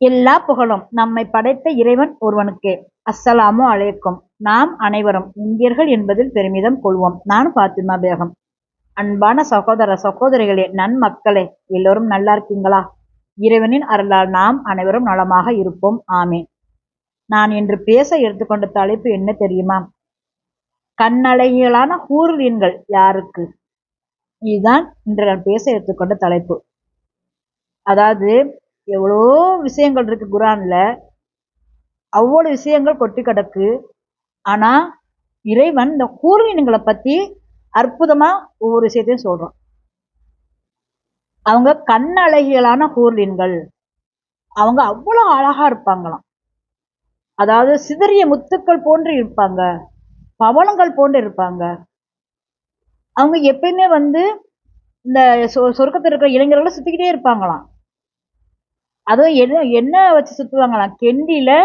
எல்லா புகழும் நம்மை படைத்த இறைவன் ஒருவனுக்கே. அஸ்ஸலாமு அலைக்கும். நாம் அனைவரும் இந்தியர்கள் என்பதில் பெருமிதம் கொள்வோம். நான் பாத்திமா பேகம். அன்பான சகோதர சகோதரிகளே நன்மக்களே எல்லோரும் நல்லா இருக்கீங்களா? இறைவனின் அருளால் நாம் அனைவரும் நலமாக இருப்போம். ஆமேன். நான் இன்று பேச எடுத்துக்கொண்ட தலைப்பு என்ன தெரியுமா? கண்ணழகிகளான ஹூர்லீன்கள் யாருக்கு? இதுதான் இன்று நான் பேச எடுத்துக்கொண்ட தலைப்பு. அதாவது எவ்வளோ விஷயங்கள் இருக்கு குரானில். அவ்வளோ விஷயங்கள் கொட்டி கிடக்கு. ஆனா இறைவன் இந்த கூர்மீன்களை பற்றி அற்புதமாக ஒவ்வொரு விஷயத்தையும் சொல்கிறான் அவங்க கண்ணழகிகளான கூர்லீன்கள் அவங்க அவ்வளோ அழகா இருப்பாங்களாம். அதாவது சிதறிய முத்துக்கள் போன்று இருப்பாங்க. பவளங்கள் போன்று இருப்பாங்க. அவங்க எப்பயுமே வந்து இந்த சொ சொர்க்கத்தில் இருக்கிற இளைஞர்களை சுற்றிக்கிட்டே இருப்பாங்களாம். அதுவும் என்ன என்ன வச்சு சுற்றுவாங்களாம் கெண்டியில்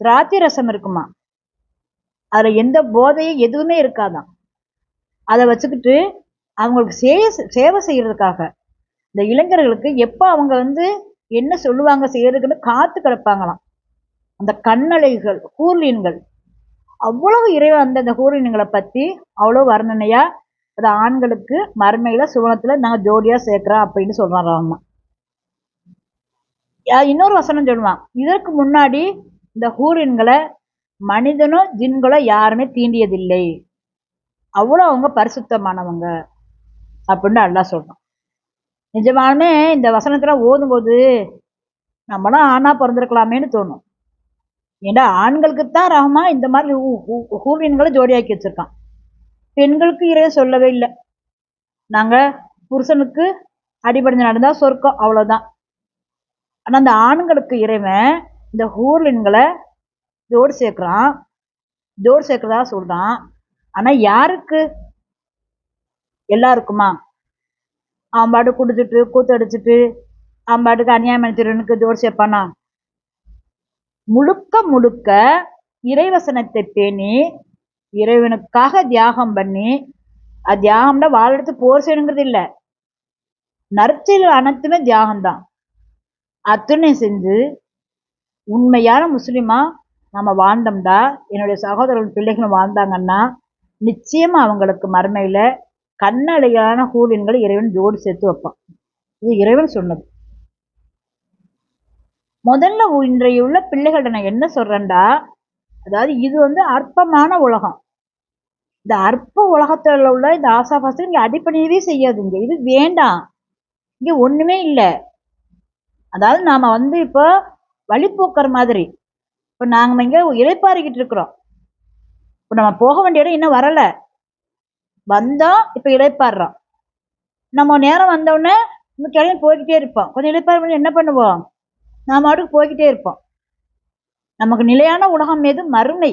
திராட்சை ரசம் இருக்குமா? அதில் எந்த போதையும் எதுவுமே இருக்காதான் அதை வச்சுக்கிட்டு அவங்களுக்கு சேவை சேவை செய்கிறதுக்காக இந்த இளைஞர்களுக்கு எப்போ அவங்க வந்து என்ன சொல்லுவாங்க செய்யறதுக்குன்னு காத்து கிடப்பாங்களாம். அந்த கண்ணலைகள் கூர்லீன்கள் அவ்வளவு இறைவன் அந்த அந்த கூர்லீன்களை பற்றி அவ்வளோ வர்ணனையாக அது ஆண்களுக்கு மறுமையில் சுவனத்தில் நாங்கள் ஜோடியாக சேர்க்குறோம் அப்படின்னு சொல்றாங்க இன்னொரு வசனம் சொல்லுவான். இதற்கு முன்னாடி இந்த ஹூரின்களை மனிதனோ ஜின்களோ யாருமே தீண்டியதில்லை. அவ்வளோ அவங்க பரிசுத்தமானவங்க அப்படின்னு அல்லா சொல்கிறான் நிஜமானுமே இந்த வசனத்தில் ஓதும்போது நம்மளும் ஆணாக பிறந்திருக்கலாமேன்னு தோணும். ஏன்னா ஆண்களுக்கு தான் ரகமா இந்த மாதிரி ஹூரியன்களை ஜோடியாக்கி வச்சிருக்கான். பெண்களுக்கு இறைய சொல்லவே இல்லை. நாங்கள் புருஷனுக்கு அடிபடிஞ்சு நடந்தால் சொர்க்கம் அவ்வளோதான் ஆனால் அந்த ஆண்களுக்கு இறைவன் இந்த ஹூர்லின்களை ஜோடு சேர்க்குறான். ஜோடு சேர்க்குறதா சொல்கிறான் ஆனால் யாருக்கு? எல்லாருக்குமா? அவன் பாட்டு குடிச்சிட்டு கூத்தடிச்சிட்டு அவன் பாட்டுக்கு அநியாயம் ஜோடு சேர்ப்பானா? முழுக்க முழுக்க இறைவசனத்தை பேணி இறைவனுக்காக தியாகம் பண்ணி அது தியாகம்னா வாழெடுத்து போர் செய்யணுங்கிறது இல்லை. நற்செயல் அனைத்துமே தியாகம்தான். அத்துணை செஞ்சு உண்மையான முஸ்லீமாக நம்ம வாழ்ந்தோம்டா. என்னுடைய சகோதரர்கள் பிள்ளைகளும் வாழ்ந்தாங்கன்னா நிச்சயமாக அவங்களுக்கு மறுமையில் கண்ணடையான கூலின்களை இறைவன் ஜோடி சேர்த்து வைப்பான். இது இறைவன் சொன்னது. முதல்ல இன்றைய உள்ள பிள்ளைகள்கிட்ட நான் என்ன சொல்கிறேன்டா அதாவது இது வந்து அற்பமான உலகம். இந்த அற்ப உலகத்தில் உள்ள இந்த ஆசாபாசம் இங்கே அடிப்படையவே செய்யாதுங்க. இது வேண்டாம். இங்கே ஒன்றுமே இல்லை. அதாவது நாம் வந்து இப்போ வழிபோக்குற மாதிரி. இப்போ நாங்கள் இங்கே இழைப்பாரிக்கிட்டு இருக்கிறோம். இப்போ நம்ம போக வேண்டிய இடம் இன்னும் வரலை. வந்தோம் இப்போ இழைப்பாடுறோம் நம்ம நேரம் வந்தோடனே இந்த கிளம்பி போய்கிட்டே இருப்போம். கொஞ்சம் இழைப்பாறு பண்ணி என்ன பண்ணுவோம்? நாம் மாட்டுக்கு போய்கிட்டே இருப்போம். நமக்கு நிலையான உலகம் மீது மறுமை.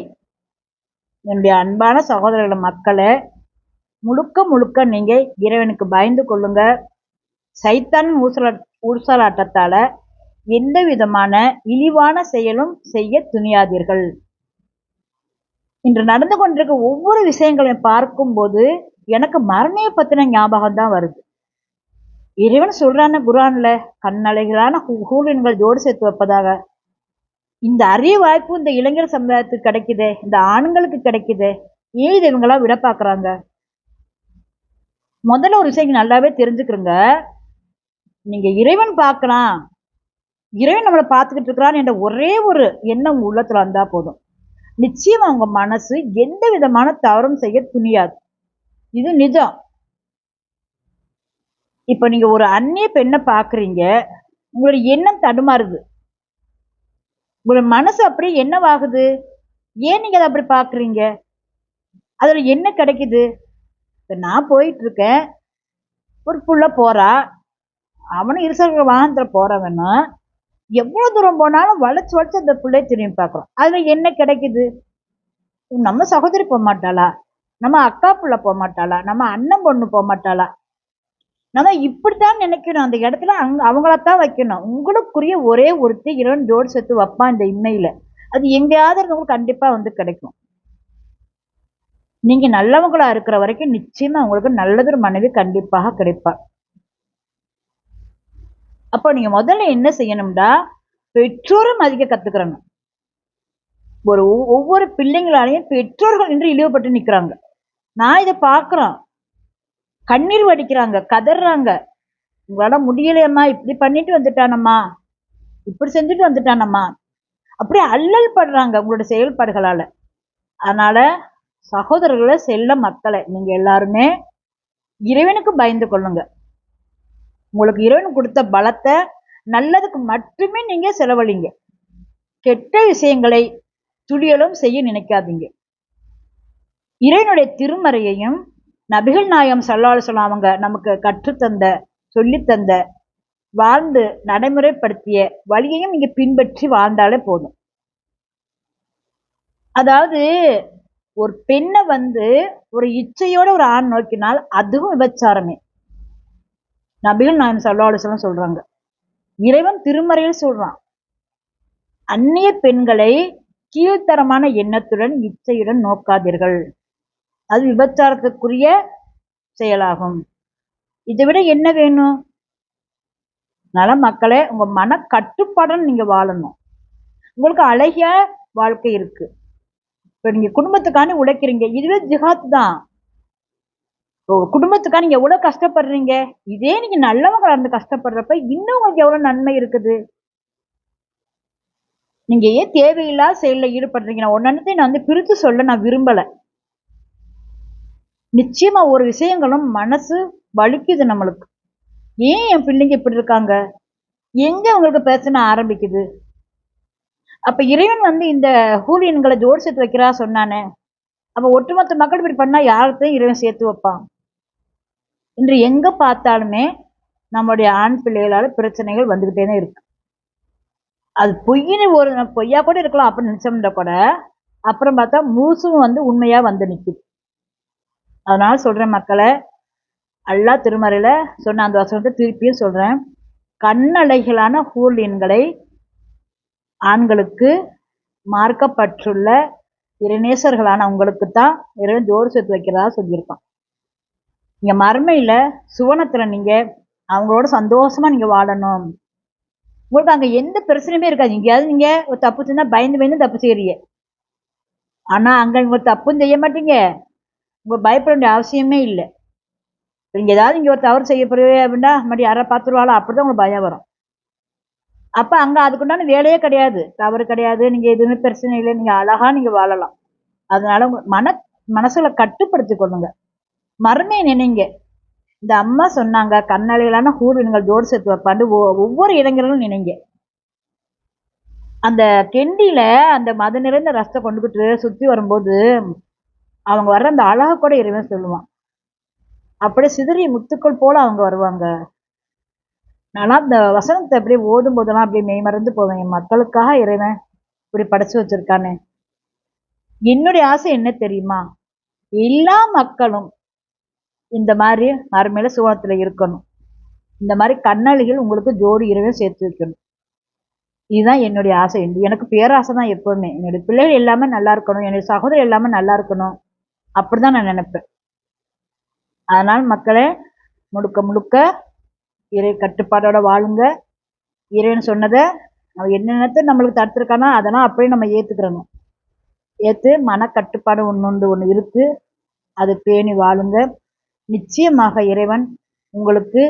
என்னுடைய அன்பான சகோதரர்கள மக்களை முழுக்க முழுக்க நீங்கள் இறைவனுக்கு பயந்து கொள்ளுங்க. சைத்தான் ஊசல ஊசலாட்டத்தால எந்த விதமான இழிவான செயலும் செய்ய துணியாதீர்கள். இன்று நடந்து கொண்டிருக்க ஒவ்வொரு விஷயங்களையும் பார்க்கும்போது எனக்கு மரணியை பத்தின ஞாபகம் தான் வருது. இறைவன் சொல்றான குரான்ல கண்ணலைகளான ஹூலின்கள் ஜோடு சேர்த்து வைப்பதாக. இந்த அரிய வாய்ப்பு இந்த இளைஞர் சமுதாயத்துக்கு கிடைக்குது இந்த ஆண்களுக்கு கிடைக்குது ஏன் இது இவங்களா விட பாக்குறாங்க முதல்ல ஒரு விஷயம் நல்லாவே தெரிஞ்சுக்கிறோங்க. நீங்கள் இறைவன் பார்க்கலாம். இறைவன் நம்மளை பார்த்துக்கிட்டு இருக்கிறான் என்ற ஒரே ஒரு எண்ணம் உள்ளத்தில் வந்தால் போதும். நிச்சயம் அவங்க மனசு எந்த விதமான தவறும் செய்ய துணியாது. இது நிஜம். இப்போ நீங்கள் ஒரு அந்நிய பெண்ணை பார்க்குறீங்க உங்களுடைய எண்ணம் தடுமாறுது. உங்களோட மனசு அப்படி என்னவாகுது? ஏன் நீங்கள் அதை அப்படி பார்க்குறீங்க? அதில் என்ன கிடைக்குது? இப்போ நான் போயிட்டுருக்கேன் ஒரு புள்ள போகிறா அவனும் இருசக்கர வாகனத்தில் போகிறவன்னா எவ்வளோ தூரம் போனாலும் வளைச்சு வளைச்சு அந்த பிள்ளைய திரும்பி பார்க்குறோம் அதில் என்ன கிடைக்குது? நம்ம சகோதரி போக மாட்டாளா? நம்ம அக்கா பிள்ளை போக மாட்டாளா? நம்ம அண்ணன் பொண்ணு போக மாட்டாளா? நம்ம இப்படித்தான் நினைக்கணும். அந்த இடத்துல அங் அவங்களத்தான் வைக்கணும். உங்களுக்குரிய ஒரே ஒருத்தி இரண்டு ஜோடி சேர்த்து வைப்பான் இந்த இம்மையில. அது எங்கேயாவது இருக்கவங்களுக்கு கண்டிப்பாக வந்து கிடைக்கும். நீங்கள் நல்லவங்களாக இருக்கிற வரைக்கும் நிச்சயமாக உங்களுக்கு நல்லதொரு மனைவி கண்டிப்பாக கிடைப்பாள் அப்போ நீங்க முதல்ல என்ன செய்யணும்டா? பெற்றோரும் மதிக்க கத்துக்கிறாங்க. ஒரு ஒவ்வொரு பிள்ளைங்களாலையும் பெற்றோர்கள் என்று இழிவுபட்டு நிக்கிறாங்க. நான் இதை பார்க்குறோம். கண்ணீர் வடிக்கிறாங்க கதறாங்க. உங்களால முடியலையம்மா இப்படி பண்ணிட்டு வந்துட்டானம்மா. இப்படி செஞ்சுட்டு வந்துட்டானம்மா. அப்படியே அல்லல் படுறாங்க உங்களோட செயல்பாடுகளால. அதனால சகோதரர்களை செல்ல மக்களை நீங்க எல்லாருமே இறைவனுக்கு பயந்து கொள்ளுங்க. உங்களுக்கு இறைவன் கொடுத்த பலத்தை நல்லதுக்கு மட்டுமே நீங்க செலவழிங்க. கெட்ட விஷயங்களை துளியலும் செய்ய நினைக்காதீங்க. இறைவனுடைய திருமறையையும் நபிகள் நாயம் சல்லாஹ் சொல்லம் அவங்க நமக்கு கற்றுத்தந்த சொல்லித்தந்த வாழ்ந்து நடைமுறைப்படுத்திய வழியையும் இங்கே பின்பற்றி வாழ்ந்தாலே போதும். அதாவது ஒரு பெண்ணை வந்து ஒரு இச்சையோட ஒரு ஆண் நோக்கினால் அதுவும் விபச்சாரமே. நபிகள் நான் சல்லாஹ் சொல்லம் சொல்றாங்க. இறைவன் திருமறையில் சொல்றான். அந்நிய பெண்களை கீழ்த்தரமான எண்ணத்துடன் இச்சையுடன் நோக்காதீர்கள். அது விபச்சாரத்துக்குரிய செயலாகும். இதை விட என்ன வேணும்? நல மக்களே உங்க மன கட்டுப்பாடுடன் நீங்க வாழணும். உங்களுக்கு அழகிய வாழ்க்கை இருக்கு. இப்ப நீங்க குடும்பத்துக்கான உழைக்கிறீங்க. இதுவே ஜிஹாத் தான். குடும்பத்துக்காக நீங்க எவ்வளவு கஷ்டப்படுறீங்க? இதே நீங்க நல்லவங்களா இருந்து கஷ்டப்படுறப்ப இன்னும் உங்களுக்கு எவ்வளவு நன்மை இருக்குது? நீங்க ஏன் தேவையில்லாத செயலில் ஈடுபடுறீங்க? நான் ஒன்னத்தையும் நான் வந்து பிரித்து சொல்ல நான் விரும்பல. நிச்சயமா ஒரு விஷயங்களும் மனசு வலிக்குது நம்மளுக்கு. ஏன் என் பிள்ளைங்க இப்படி இருக்காங்க? எங்க உங்களுக்கு பிரச்சனை ஆரம்பிக்குது? அப்ப இறைவன் வந்து இந்த ஹூலியன்களை ஜோடி சேர்த்து வைக்கிறா சொன்னானே. அப்ப ஒட்டுமொத்த மக்கள் இப்படி பண்ணா யார்கிட்டையும் இறைவன் சேர்த்து வைப்பான். இன்று எங்கே பார்த்தாலுமே நம்முடைய ஆண் பிள்ளைகளால் பிரச்சனைகள் வந்துக்கிட்டே தான் இருக்கு. அது பொய்ன்னு ஒரு பொய்யா கூட இருக்கலாம் அப்படின்னு நினச்சோம்னா கூட அப்புறம் பார்த்தா மூசும் வந்து உண்மையாக வந்து நிற்குது அதனால் சொல்கிறேன் மக்களை அல்லா திருமறையில் சொன்ன அந்த வசனத்தை திருப்பியும் சொல்கிறேன் கண்ணலைகளான ஹூர்லீன்களை ஆண்களுக்கு மார்க்கப்பட்டுள்ள இறைநேசர்களான உங்களுக்கு தான் இறைவன் ஜோடி சேர்த்து வைக்கிறதா சொல்லியிருக்கான். நீங்க மறுமையில சுவனத்துல நீங்க அவங்களோட சந்தோஷமா நீங்க வாழணும். உங்களுக்கு அங்க எந்த பிரச்சனையுமே இருக்காது. எங்கேயாவது நீங்க ஒரு தப்பு செஞ்சா பயந்து பயந்து தப்பு செய்யறீங்க ஆனா அங்க நீங்க ஒரு தப்பும் செய்ய மாட்டீங்க. உங்க பயப்பட வேண்டிய அவசியமே இல்லை. நீங்க ஏதாவது இங்க ஒரு தவறு செய்ய அப்படின்னா மறுபடியும் யாரா பார்த்துருவாளோ அப்படிதான் உங்களுக்கு பயம் வரும். அப்ப அங்க அதுக்குண்டான வேலையே கிடையாது. தவறு கிடையாது. நீங்க எதுவுமே பிரச்சனை இல்லை. நீங்க அழகா நீங்க வாழலாம். அதனால உங்க மன மனசுல கட்டுப்படுத்தி கொள்ளுங்க. மறுமையை நினைங்க. இந்த அம்மா சொன்னாங்க கண்ணாளிகளான ஹூர்வின்கள் ஜோடு சேர்த்து வைப்பாண்டு ஒ- ஒவ்வொரு இளைஞர்களும் நினைங்க. அந்த கெண்டியில அந்த மது நிறைந்த ரசத்தை கொண்டுகிட்டு சுத்தி வரும்போது அவங்க வர்ற அந்த அழக கூட இறைவன் சொல்லுவான். அப்படியே சிதறிய முத்துக்கள் போல அவங்க வருவாங்க. நான்லாம் அந்த வசனத்தை அப்படியே ஓதும் போதெல்லாம் அப்படியே மெய் மறந்து போவேன். என் மக்களுக்காக இறைவன் இப்படி படைச்சு வச்சிருக்கானே. என்னுடைய ஆசை என்ன தெரியுமா? எல்லா மக்களும் இந்த மாதிரி மறுமையில சுவனத்துல இருக்கணும். இந்த மாதிரி கண்ணாளிகள் உங்களுக்கு ஜோடி இரவே சேர்த்து வைக்கணும். இதுதான் என்னுடைய ஆசை. இது எனக்கு பேராசை தான் எப்பவுமே. என்னுடைய பிள்ளைகள் எல்லாமே நல்லா இருக்கணும். என்னுடைய சகோதரர் எல்லாமே நல்லா இருக்கணும். அப்படிதான் நான் நினைப்பேன். அதனால் மக்களே முழுக்க முழுக்க இறை கட்டுப்பாடோட வாழுங்க. இறைன்னு சொன்னதை அவன் என்னென்னத்தை நம்மளுக்கு தடுத்துருக்கானோ அதெல்லாம் அப்படியே நம்ம ஏற்றுக்கிறணும் ஏற்று மன கட்டுப்பாடு ஒன்று ஒன்று இருக்குது அது பேணி வாழுங்க. நிச்சயமாக இறைவன் உங்களுக்கு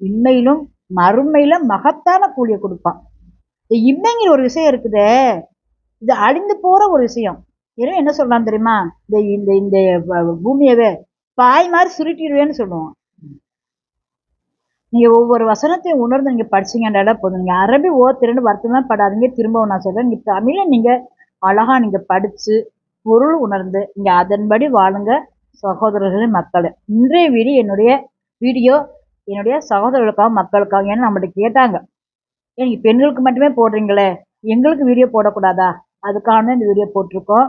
இன்மையிலும் மறுமையில மகத்தான கூலியை கொடுப்பான். இந்த இம்மைங்கிற ஒரு விஷயம் இருக்குதே. இது அழிந்து போற ஒரு விஷயம். இறைவன் என்ன சொல்றான் தெரியுமா? இந்த இந்த இந்த பூமியவே பாய் மாதிரி சுருட்டிடுவேன்னு சொல்லுவான். நீங்கள் ஒவ்வொரு வசனத்தையும் உணர்ந்து நீங்கள் படிச்சீங்கன்னால போதும். நீங்கள் அரபி ஓத்திரன்னு வருத்தமாக படாதீங்க. திரும்பவும் நான் சொல்கிறேன் நீங்கள் தமிழை நீங்கள் அழகாக நீங்கள் படித்து பொருள் உணர்ந்து நீங்கள் அதன்படி வாழுங்க. சகோதரர்களே மக்களே. இன்றைய வீடியோ என்னுடைய வீடியோ என்னுடைய சகோதரர்களுக்காக மக்களுக்காக ஏன்னா நம்மகிட்ட கேட்டாங்க. ஏன் பெண்களுக்கு மட்டுமே போடுறீங்களே? எங்களுக்கு வீடியோ போடக்கூடாதா? அதுக்காக இந்த வீடியோ போட்டிருக்கோம்.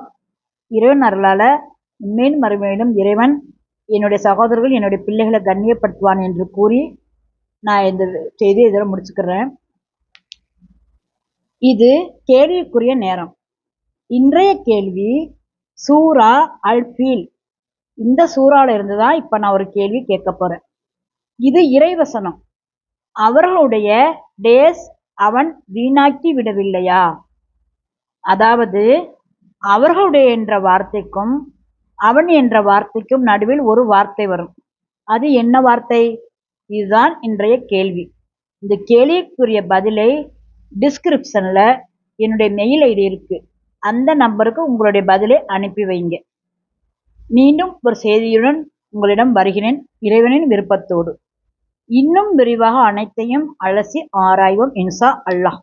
இறைவன் அருளால் உண்மையின் மறுமையிலும் இறைவன் என்னுடைய சகோதரர்கள் என்னுடைய பிள்ளைகளை கண்ணியப்படுத்துவான் என்று கூறி நான் இந்த செய்தியை இதோட முடிச்சுக்கிறேன். இது கேள்விக்குரிய நேரம். இன்றைய கேள்வி சூரா அல் ஃபீல் இந்த சூறால இருந்து தான் இப்போ நான் ஒரு கேள்வி கேட்க போறேன். இது இறைவசனம் அவர்களுடைய டேஸ் அவன் வீணாக்கி விடவில்லையா? அதாவது அவர்களுடைய என்ற வார்த்தைக்கும் அவன் என்ற வார்த்தைக்கும் நடுவில் ஒரு வார்த்தை வரும். அது என்ன வார்த்தை? இதுதான் இன்றைய கேள்வி. இந்த கேள்விக்குரிய பதிலை டிஸ்கிரிப்ஷனில் என்னுடைய மெயில் ஐடி இருக்குது அந்த நம்பருக்கு உங்களுடைய பதிலை அனுப்பி வைங்க. மீண்டும் ஒரு செய்தியுடன் உங்களிடம் வருகிறேன். இறைவனின் விருப்பத்தோடு. இன்னும் விரிவாக அனைத்தையும் அலசி ஆராய்வோம் இன்சா அல்லாஹ்.